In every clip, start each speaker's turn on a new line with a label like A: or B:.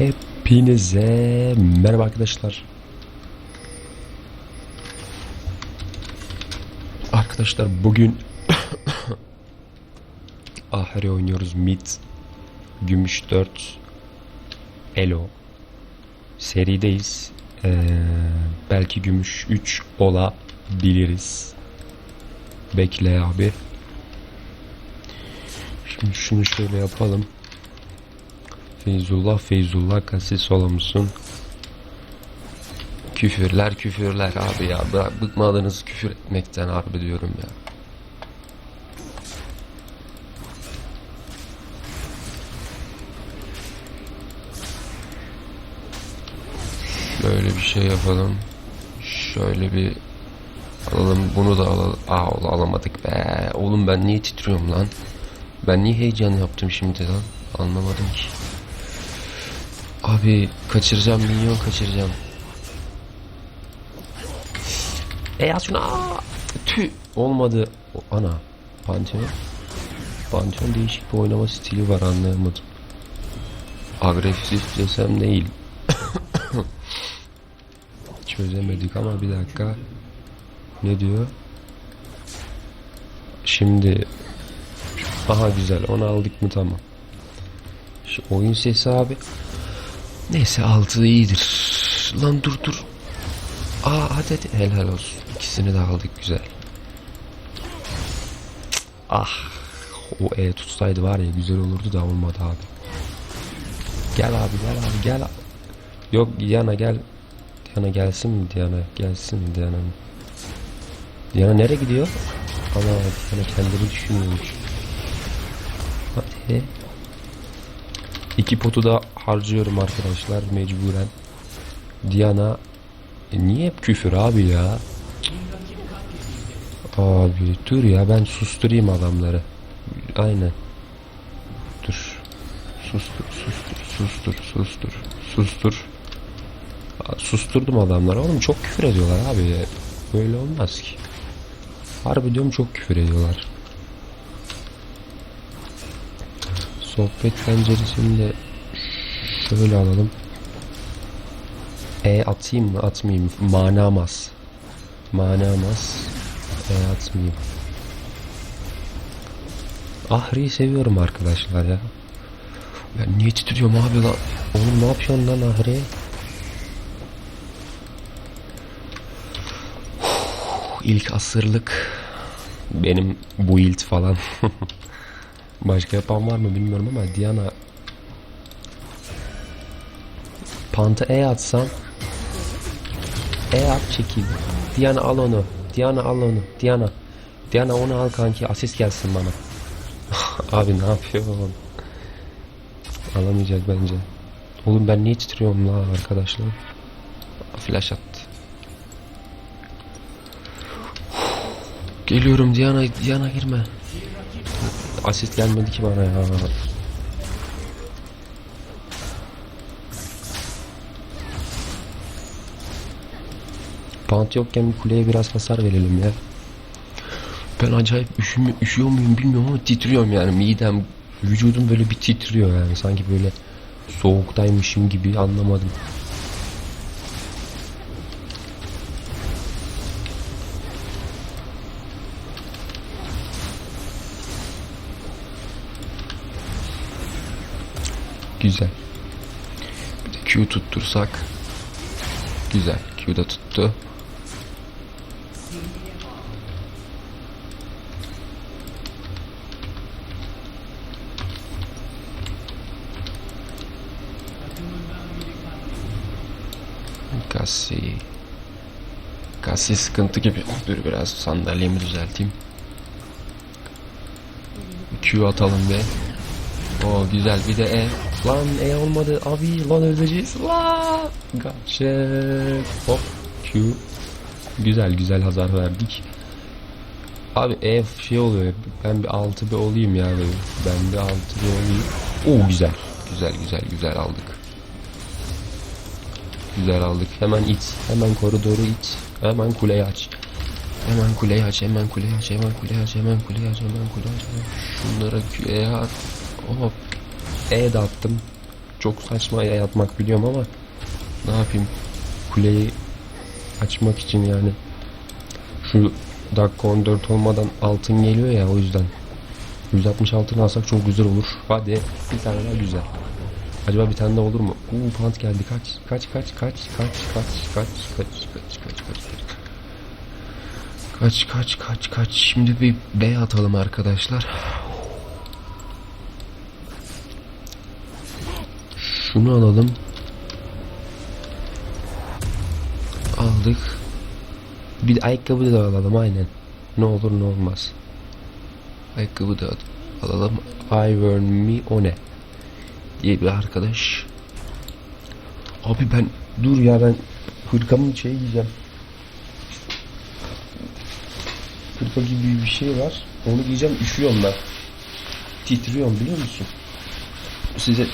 A: Hepinize merhaba arkadaşlar. Arkadaşlar bugün Ahri oynuyoruz mid Gümüş 4 Elo serideyiz. Ee, belki gümüş 3 olabiliriz. Bekle abi. Şimdi şunu şöyle yapalım. Feyzullah Feyzullah kasis olamısın. Küfürler küfürler abi ya. Bırak bıkmadınız küfür etmekten harbi diyorum ya. Şöyle bir şey yapalım. Şöyle bir alalım. Bunu da alalım. Aa alamadık be. Oğlum ben niye titriyorum lan? Ben niye heyecan yaptım şimdi lan? Anlamadım ki. Abi kaçıracağım milyon kaçıracağım. Yaz şunu. Aa, tüh. Olmadı. O, ana. Pantheon. Pantheon değişik bir oynama stili var anlayamadım. Agresif desem değil. Çözemedik ama bir dakika. Ne diyor? Şimdi Aha güzel onu aldık mı tamam. Şu oyun sesi abi. Neyse altı iyidir. Lan dur dur. Aa hadi hadi helal olsun. İkisini de aldık güzel. Ah o E tutsaydı var ya güzel olurdu da olmadı abi. Gel abi gel abi gel. Yok Diana gel. Diana gelsin mi Diana? Gelsin mi Diana? Diana nereye gidiyor? Ana Diana kendini düşünüyormuş. Hadi. İki potu da harcıyorum arkadaşlar mecburen. Diana e, niye hep küfür abi ya? Abi dur ya ben susturayım adamları. Aynen. Dur. Sustur, sustur, sustur, sustur, sustur. Susturdum adamları. Oğlum çok küfür ediyorlar abi. Böyle olmaz ki. Harbi diyorum çok küfür ediyorlar. Sohbet penceresini de şöyle alalım. E atayım mı atmayayım mı? Manamaz. Manamaz. E atmayayım. Ahri'yi seviyorum arkadaşlar ya. Ben niye titriyorum abi lan? Oğlum ne yapıyorsun lan Ahri? İlk asırlık benim bu ilt falan. Başka yapan var mı bilmiyorum ama Diana Panta E atsam E at çekil. Diana al onu. Diana al onu. Diana. Diana onu al kanki. Asist gelsin bana. Abi ne yapıyor oğlum? Alamayacak bence. Oğlum ben niye titriyorum la arkadaşlar? Flash attı. Geliyorum Diana. Diana girme. Asist gelmedi ki bana ya. Pant yokken bir kuleye biraz hasar verelim ya. Ben acayip üşümü, üşüyor muyum bilmiyorum ama titriyorum yani midem, vücudum böyle bir titriyor yani sanki böyle soğuktaymışım gibi anlamadım. Güzel. Bir de Q tuttursak. Güzel. Q da tuttu. Kasi. Kasi sıkıntı gibi. Dur biraz sandalyemi düzelteyim. Q atalım be. O güzel bir de E. Lan E olmadı abi lan öleceğiz lan. Gotcha. Hop Q. Güzel güzel hasar verdik. Abi E şey oluyor. Ben bir 6 bir olayım ya böyle. Ben bir 6 bir olayım. Oo güzel. Güzel güzel güzel aldık. Güzel aldık. Hemen it. Hemen koridoru it. Hemen kuleyi aç. Hemen kuleyi aç, hemen kuleyi aç, hemen kuleyi aç, hemen kuleyi aç, hemen kuleyi aç. Şunlara Q'ye at. Hop. E de attım. Çok saçma ya yatmak biliyorum ama ne yapayım? Kuleyi açmak için yani. Şu dakika 14 olmadan altın geliyor ya o yüzden. 160 altın alsak çok güzel olur. Hadi bir tane daha güzel. Acaba bir tane daha olur mu? Uuu pant geldi. Kaç kaç kaç kaç kaç kaç kaç kaç kaç kaç kaç Kaç kaç kaç kaç. Şimdi bir B atalım arkadaşlar. Şunu alalım. Aldık. Bir ayakkabı da alalım aynen. Ne olur ne olmaz. Ayakkabı da alalım. Ivern me o ne? Diye bir arkadaş. Abi ben dur ya ben hırkamın şey giyeceğim. Hırka gibi bir şey var. Onu giyeceğim üşüyorum ben. Titriyorum biliyor musun? Size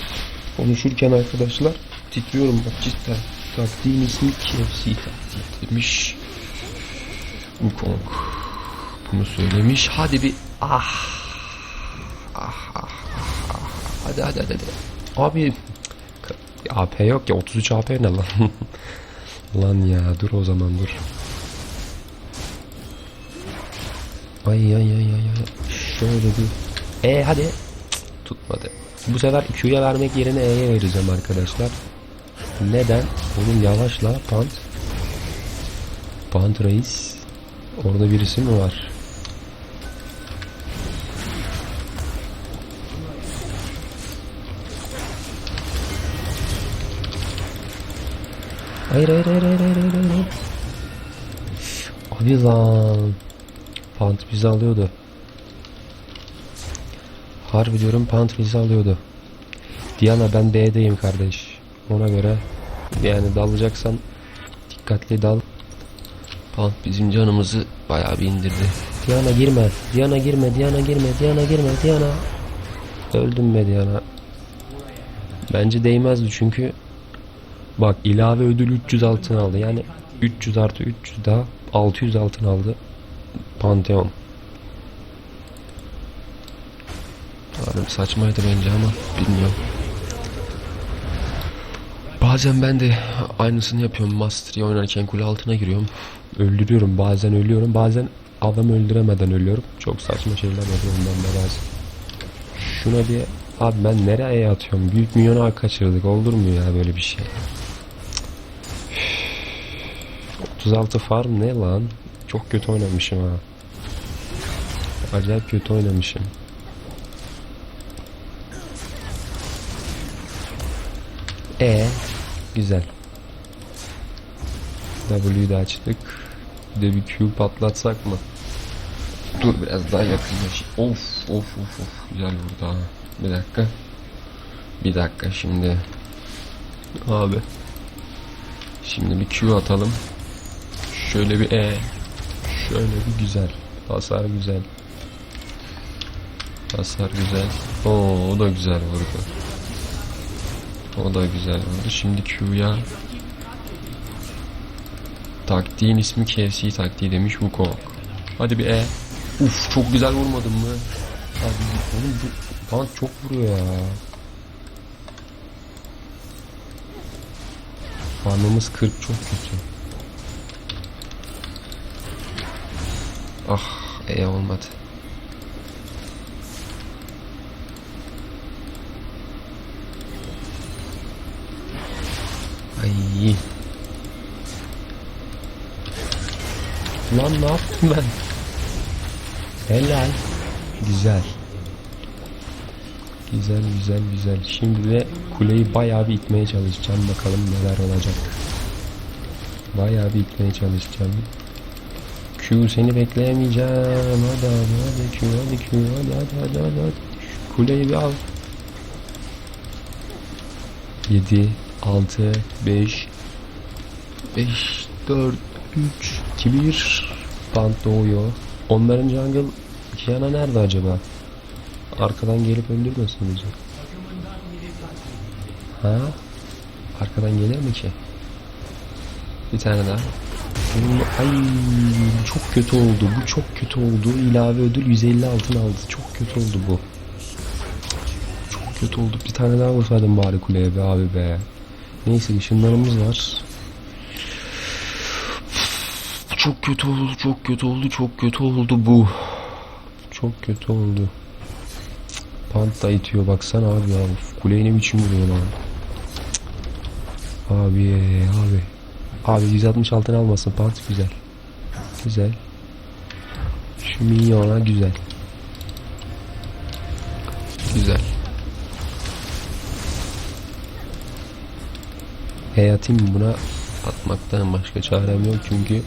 A: konuşurken arkadaşlar titriyorum bak cidden. Taktiğin ismi KFC taktiği demiş. Wukong. Bunu söylemiş. Hadi bir ah. Ah ah ah. ah. Hadi hadi hadi. hadi. Abi AP yok ya 33 AP ne lan? lan ya dur o zaman dur. Ay ay ay ay ay. Şöyle bir. E hadi. Tutmadı. Bu sefer Q'ya vermek yerine E'ye vereceğim arkadaşlar. Neden? Onun yavaşla pant. Pant reis. Orada birisi mi var? Hayır hayır hayır hayır hayır hayır hayır. Abi lan. Pant bizi alıyordu. Harbi diyorum Pant bizi alıyordu. Diana ben D'deyim kardeş. Ona göre yani dalacaksan dikkatli dal. Pant bizim canımızı bayağı bir indirdi. Diana girme. Diana girme. Diana girme. Diana girme. Diana. Öldüm be Diana. Bence değmezdi çünkü bak ilave ödül 300 altın aldı. Yani 300 artı 300 daha 600 altın aldı. Pantheon. Abi saçmaydı bence ama bilmiyorum. Bazen ben de aynısını yapıyorum. Mastery oynarken kule altına giriyorum. Öldürüyorum. Bazen ölüyorum. Bazen adam öldüremeden ölüyorum. Çok saçma şeyler yapıyorum ben de bazen. Şuna bir... Abi ben nereye atıyorum? Büyük milyona kaçırdık. Olur mu ya böyle bir şey? 36 farm ne lan? Çok kötü oynamışım ha. Acayip kötü oynamışım. E güzel. W'yu da açtık. Bir de bir Q patlatsak mı? Dur biraz daha yakınlaş. Of of of of güzel vurdu ha. Bir dakika. Bir dakika şimdi. Abi. Şimdi bir Q atalım. Şöyle bir E. Şöyle bir güzel. Hasar güzel. Hasar güzel. Oo, o da güzel vurdu. O da güzel vurdu. Şimdi Q'ya Taktiğin ismi KFC taktiği demiş Wukong. Hadi bir E. Uf çok güzel vurmadın mı? Abi oğlum bu tank çok vuruyor ya. Farmımız 40 çok kötü. Ah E olmadı. Ay. Lan ne yaptım ben? Helal. Güzel. Güzel güzel güzel. Şimdi de kuleyi bayağı bir itmeye çalışacağım. Bakalım neler olacak. Bayağı bir itmeye çalışacağım. Q seni bekleyemeyeceğim. Hadi hadi hadi Q hadi Q hadi hadi hadi hadi. hadi. Şu kuleyi bir al. 7 6 5 5 4 3 2 1 Band doğuyor. Onların jungle Kiana nerede acaba? Arkadan gelip öldürmesin bizi. Ha? Arkadan gelir mi ki? Bir tane daha. Ay bu çok kötü oldu. Bu çok kötü oldu. İlave ödül 150 altın aldı. Çok kötü oldu bu. Çok kötü oldu. Bir tane daha vursaydım bari kuleye be abi be. Neyse ışınlarımız var. Çok kötü oldu, çok kötü oldu, çok kötü oldu bu. Çok kötü oldu. Pant da itiyor baksana abi ya. Uf, Kuleyi ne biçim vuruyor lan. Abi abi. Abi 166'ını almasın pant güzel. Güzel. Şu minyona güzel. Güzel. E atayım buna? Atmaktan başka çarem yok çünkü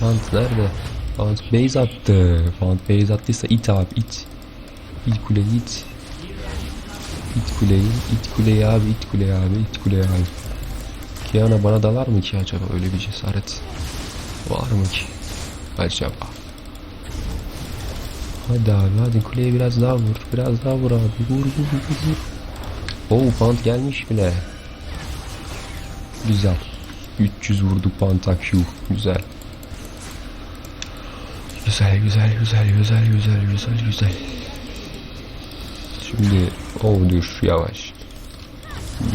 A: Fant nerede? Fant base attı. Fant base attıysa it abi it. İt kuleyi it. İt kuleyi, it kuleyi abi, it kuleyi abi, it kuleyi abi. Kiana bana dalar mı ki acaba öyle bir cesaret? Var mı ki? Acaba? Hadi abi hadi kuleye biraz daha vur. Biraz daha vur abi. Vur vur vur vur. Oo pant gelmiş bile. Güzel. 300 vurduk panta Q. Güzel. Güzel güzel güzel güzel güzel güzel güzel. Şimdi o dur yavaş.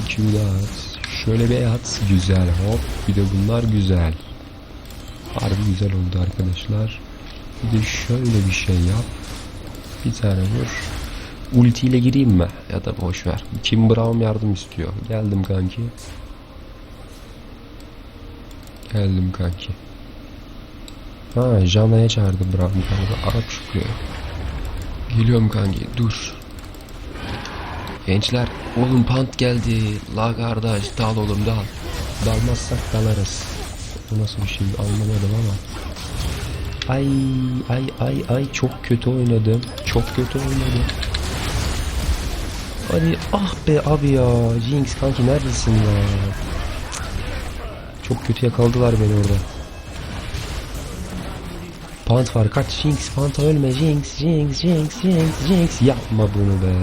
A: İki daha at. Şöyle bir at. Güzel hop. Bir de bunlar güzel. Harbi güzel oldu arkadaşlar. Bir de şöyle bir şey yap. Bir tane vur. Ultiyle gireyim mi? Ya da boş ver. Kim Brown yardım istiyor. Geldim kanki. Geldim kanki. Ha Jana'ya çağırdı Brown galiba. Arap çıkıyor. Geliyorum kanki dur. Gençler oğlum pant geldi. La kardeş dal oğlum dal. Dalmazsak dalarız. Bu nasıl bir şey anlamadım ama. Ay ay ay ay çok kötü oynadım. Çok kötü oynadım. Hadi ah be abi ya. Jinx kanki neredesin ya? Çok kötü yakaladılar beni orada. Pant var kaç Jinx Pant'a ölme Jinx Jinx Jinx Jinx Jinx yapma bunu be.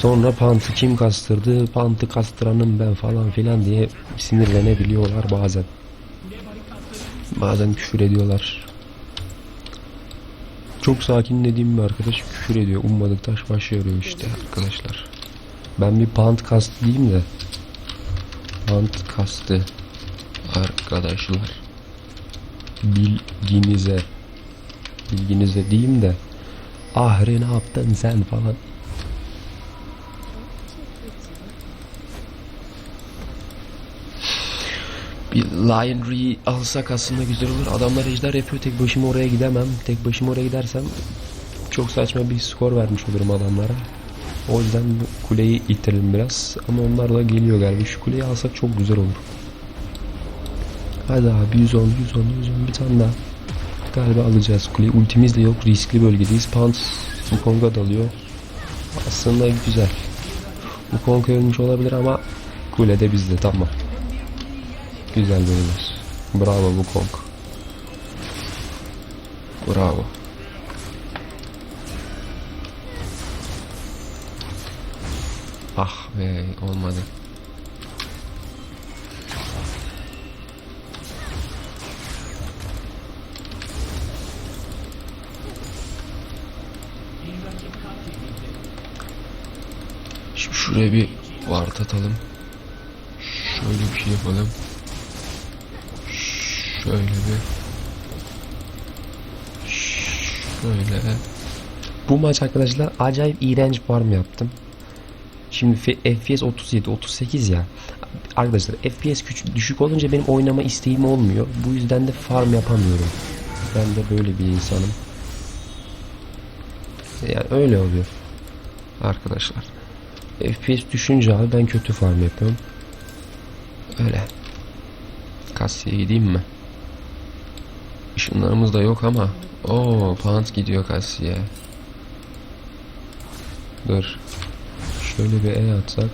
A: Sonra Pant'ı kim kastırdı Pant'ı kastıranım ben falan filan diye sinirlenebiliyorlar bazen. Bazen küfür ediyorlar. Çok sakin dediğim bir arkadaş küfür ediyor. Ummadık taş baş yarıyor işte arkadaşlar. Ben bir pant kastı diyeyim de. Pant kastı. Arkadaşlar. Bilginize. Bilginize diyeyim de. Ahre ne yaptın sen falan. Bir Lion Re alsak aslında güzel olur. Adamlar ejder yapıyor. Tek başıma oraya gidemem. Tek başıma oraya gidersem çok saçma bir skor vermiş olurum adamlara. O yüzden kuleyi itelim biraz. Ama onlar da geliyor galiba. Şu kuleyi alsak çok güzel olur. Hadi abi 110, 110, 110 bir tane daha. Galiba alacağız kuleyi. Ultimiz de yok. Riskli bölgedeyiz. Pant bu konga dalıyor. Aslında güzel. Bu konga ölmüş olabilir ama kule de bizde tamam. Güzel beyler. Bravo bu Kong. Bravo. Ah be olmadı. Şimdi şuraya bir vart atalım. Şöyle bir şey yapalım. Şöyle bir. Şöyle. Bu maç arkadaşlar acayip iğrenç farm yaptım. Şimdi FPS 37 38 ya. Arkadaşlar FPS küçük düşük olunca benim oynama isteğim olmuyor. Bu yüzden de farm yapamıyorum. Ben de böyle bir insanım. Yani öyle oluyor Arkadaşlar. FPS düşünce abi ben kötü farm yapıyorum. Öyle. Kasya'ya gideyim mi? Işınlarımız da yok ama. Oo, pant gidiyor Kasya'ya. Dur. Şöyle bir E atsak.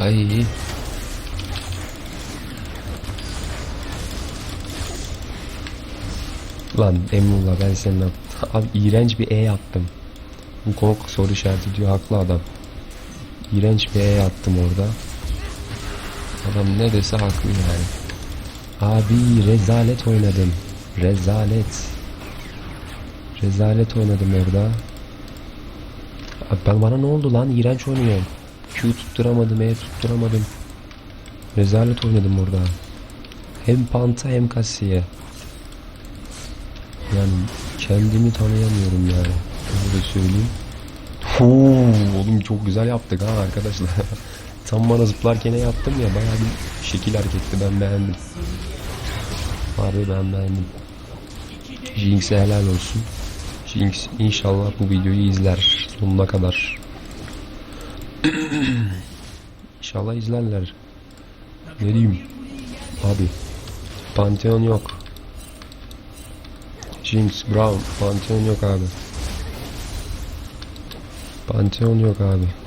A: Ay. Lan Emrullah ben senin Abi iğrenç bir E yaptım. Kong soru işareti diyor haklı adam. İğrenç bir E attım orada. Adam ne dese haklı yani. Abi rezalet oynadım. Rezalet. Rezalet oynadım orada. Abi ben bana ne oldu lan? İğrenç oynuyorum. Q tutturamadım, E tutturamadım. Rezalet oynadım orada. Hem Panta hem Cassie'ye. Yani kendimi tanıyamıyorum yani. Öyle söyleyeyim. Huu, oğlum çok güzel yaptık ha arkadaşlar. Tam bana zıplarken yaptım ya bayağı bir şekil hareketti ben beğendim. Harbi ben beğendim. Jinx'e helal olsun. Jinx inşallah bu videoyu izler sonuna kadar. inşallah izlerler. Ne diyeyim? Abi. Pantheon yok. Jinx, Brown, Pantheon yok abi. Pantheon yok abi.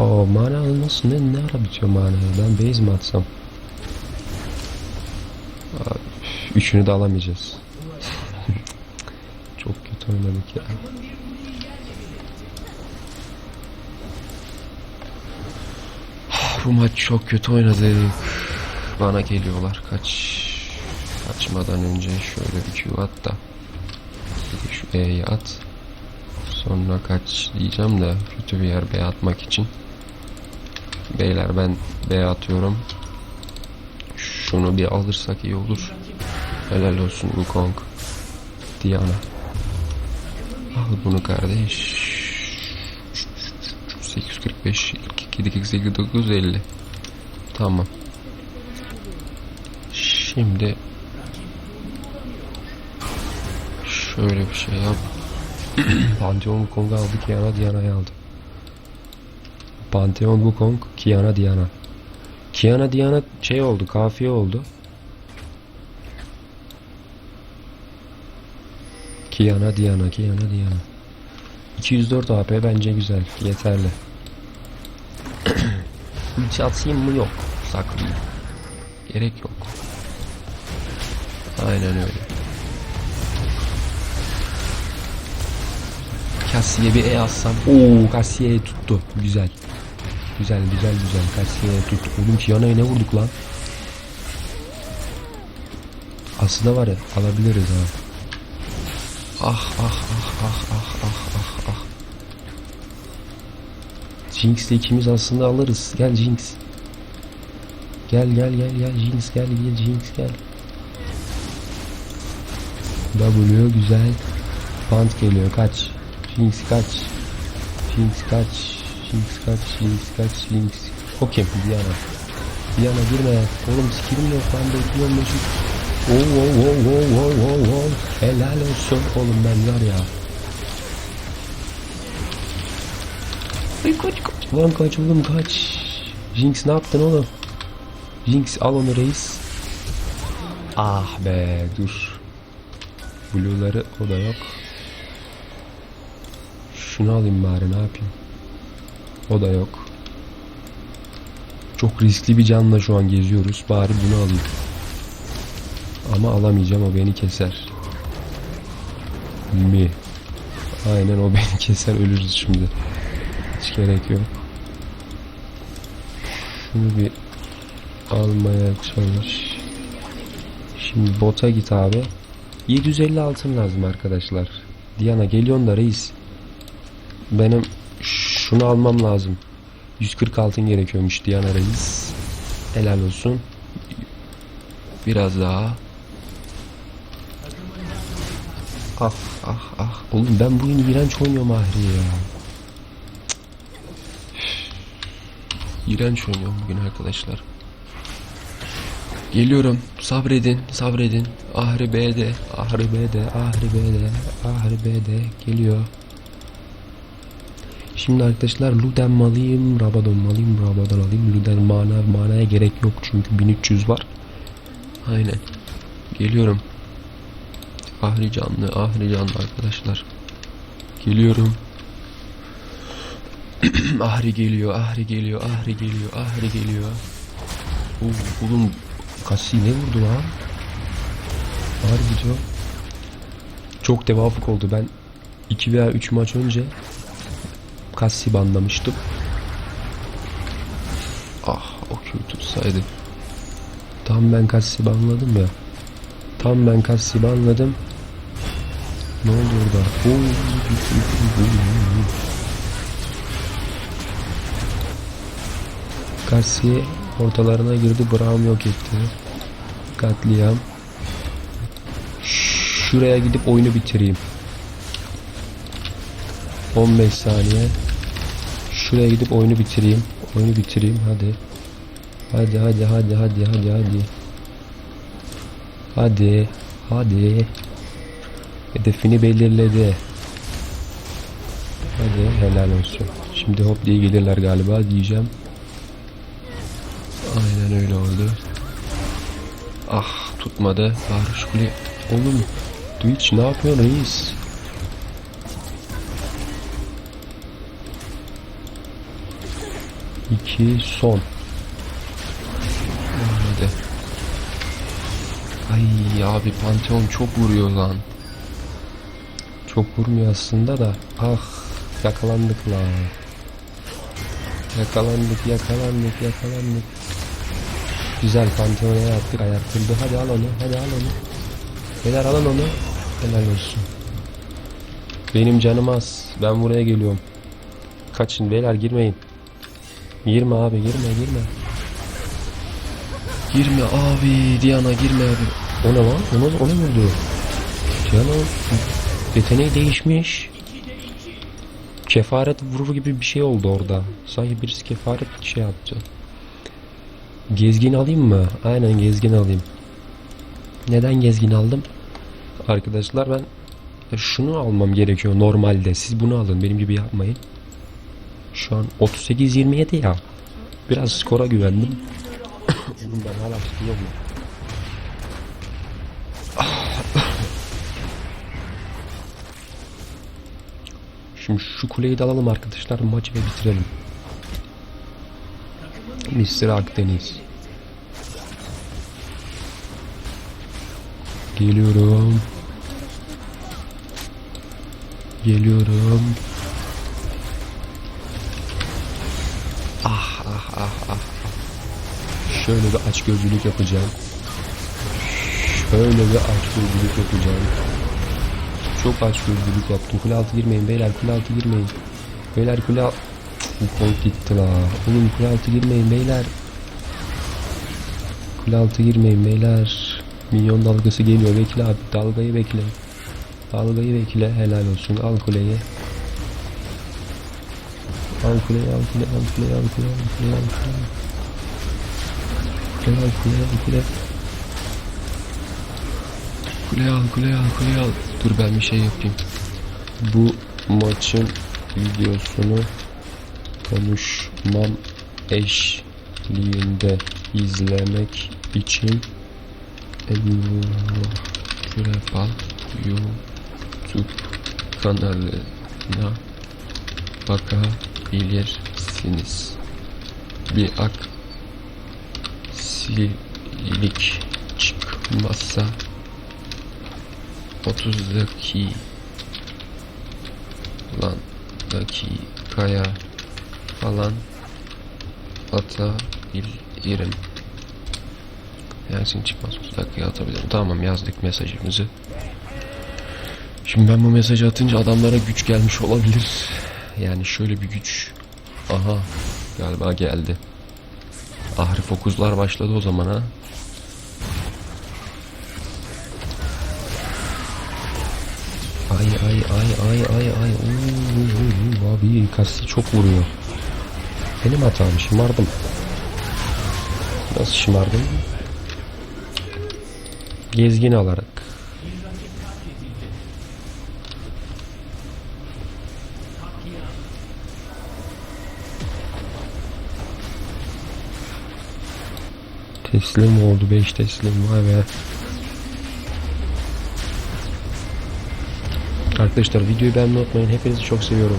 A: O mana alması ne, ne ara bitiyor mana? Ben base mi atsam? Üçünü de alamayacağız. Çok kötü oynadık ya. Bu maç çok kötü oynadık. Bana geliyorlar kaç kaçmadan önce şöyle bir Q at da şu E'yi at. Sonra kaç diyeceğim de kötü bir yer B atmak için. Beyler ben B atıyorum. Şunu bir alırsak iyi olur. Helal olsun Wukong. Diana. Al bunu kardeş. 845 42 89 50. Tamam. Şimdi şöyle bir şey yap. Pantheon Wukong'u aldı Kiana Diana'yı aldı. Pantheon Wukong Kiana Diana. Kiana Diana şey oldu kafiye oldu. Kiana Diana Kiana Diana. 204 AP bence güzel yeterli. Ulti atayım mı yok saklayayım. Gerek yok. Aynen öyle. Cassie'ye bir E atsam. Oo Cassie'ye tuttu. Güzel. Güzel güzel güzel. Cassie'ye tuttu. Oğlum Kiana'ya ne vurduk lan? Aslında var ya alabiliriz ha. Ah ah ah ah ah ah ah ah. Jinx'le ikimiz aslında alırız. Gel Jinx. Gel gel gel gel Jinx gel gel Jinx gel. W güzel. Pant geliyor kaç. Jinx kaç. Jinx kaç. Jinx kaç. Jinx kaç. Jinx. Okey Diana. Diana girme. Oğlum skillim yok ben bekliyorum Mesut. Oo oo oo oo oo oo oo. Helal olsun oğlum ben var ya. Ay kaç kaç. Lan kaç oğlum kaç. Jinx ne yaptın oğlum? Jinx al onu reis. Ah be dur. Blue'ları o da yok. Şunu alayım bari ne yapayım. O da yok. Çok riskli bir canla şu an geziyoruz. Bari bunu alayım. Ama alamayacağım o beni keser. Mi? Aynen o beni keser ölürüz şimdi. Hiç gerek yok. Şunu bir almaya çalış. Şimdi bota git abi. 750 altın lazım arkadaşlar. Diana geliyorsun da reis. Benim şunu almam lazım. 140 altın gerekiyormuş Diana reis. Helal olsun. Biraz daha. Ah ah ah. Oğlum ben bugün iğrenç oynuyorum Ahri ya. İğrenç oynuyorum bugün arkadaşlar. Geliyorum. Sabredin, sabredin. Ahri B'de, Ahri B'de, Ahri B'de, Ahri B'de geliyor. Şimdi arkadaşlar Luden mi alayım, Rabadon mu alayım, Rabadon alayım. Luden mana, manaya gerek yok çünkü 1300 var. Aynen. Geliyorum. Ahri canlı, Ahri canlı arkadaşlar. Geliyorum. Ahri geliyor, Ahri geliyor, Ahri geliyor, Ahri geliyor. Oo, oğlum Kassi ne vurdu lan? Harbi çok. Çok tevafuk oldu. Ben 2 veya 3 maç önce Kassi banlamıştım. Ah o Q tutsaydı. Tam ben Kassi banladım ya. Tam ben Kassi'yi anladım. Ne oldu orada? Kassi ortalarına girdi. Braum yok etti. Katliam. Şuraya gidip oyunu bitireyim. 15 saniye. Şuraya gidip oyunu bitireyim. Oyunu bitireyim hadi. Hadi hadi hadi hadi hadi hadi. Hadi. Hadi. Hedefini belirledi. Hadi helal olsun. Şimdi hop diye gelirler galiba diyeceğim. Aynen öyle oldu. Ah tutmadı. Bari şu kule. Oğlum Twitch ne yapıyorsun reis? İki son. Hadi. Ay abi Pantheon çok vuruyor lan. Çok vurmuyor aslında da. Ah yakalandık lan. Yakalandık yakalandık yakalandık. Güzel Pantheon'a yaptık ayartıldı. Hadi al onu hadi al onu. Beyler alın onu. Helal olsun. Benim canım az. Ben buraya geliyorum. Kaçın beyler girmeyin. Girme abi girme girme. Girme abi Diana girme abi. O ne lan? O ne, o ne vurdu? Diana yeteneği değişmiş. Kefaret vurur gibi bir şey oldu orada. Sanki birisi kefaret şey yaptı. Gezgin alayım mı? Aynen gezgin alayım. Neden gezgin aldım? Arkadaşlar ben şunu almam gerekiyor normalde. Siz bunu alın. Benim gibi yapmayın. Şu an 38-27 ya. Biraz skora güvendim. Oğlum ben hala tutuyorum. Şimdi şu kuleyi de alalım arkadaşlar. Maçı ve bitirelim. Mr. Akdeniz. Geliyorum. Geliyorum. Ah ah. Şöyle bir aç gözlülük yapacağım. Şöyle bir aç gözlülük yapacağım. Çok aç gözlülük yaptım. Kule altı girmeyin beyler kule altı girmeyin. Beyler kule altı... Kol gitti la. Oğlum kule altı girmeyin beyler. Kule altı girmeyin beyler. Minyon dalgası geliyor. Bekle abi. Dalgayı bekle. Dalgayı bekle. Helal olsun. Al kuleyi. Al kuleyi al kuleyi al kuleyi al kuleyi al kuleyi al kuleyi. Kule al kule al kule. Kule al kule al. Dur ben bir şey yapayım. Bu maçın videosunu konuşmam eşliğinde izlemek için Kürebal YouTube kanalına bakabilirsiniz. Bir aksilik çıkmazsa 30 lan dakikaya falan atabilirim. Yasin çıkmaz 30 dakikaya atabilirim. Tamam yazdık mesajımızı. Şimdi ben bu mesajı atınca adamlara güç gelmiş olabilir. Yani şöyle bir güç. Aha galiba geldi. Ahri fokuzlar başladı o zaman ha. Ay ay ay ay ay ay. Oo, abi kasti çok vuruyor. Benim hatam şımardım. Nasıl şımardım? Gezgin alarak. Teslim oldu 5 teslim vay be. Arkadaşlar videoyu beğenmeyi unutmayın. Hepinizi çok seviyorum.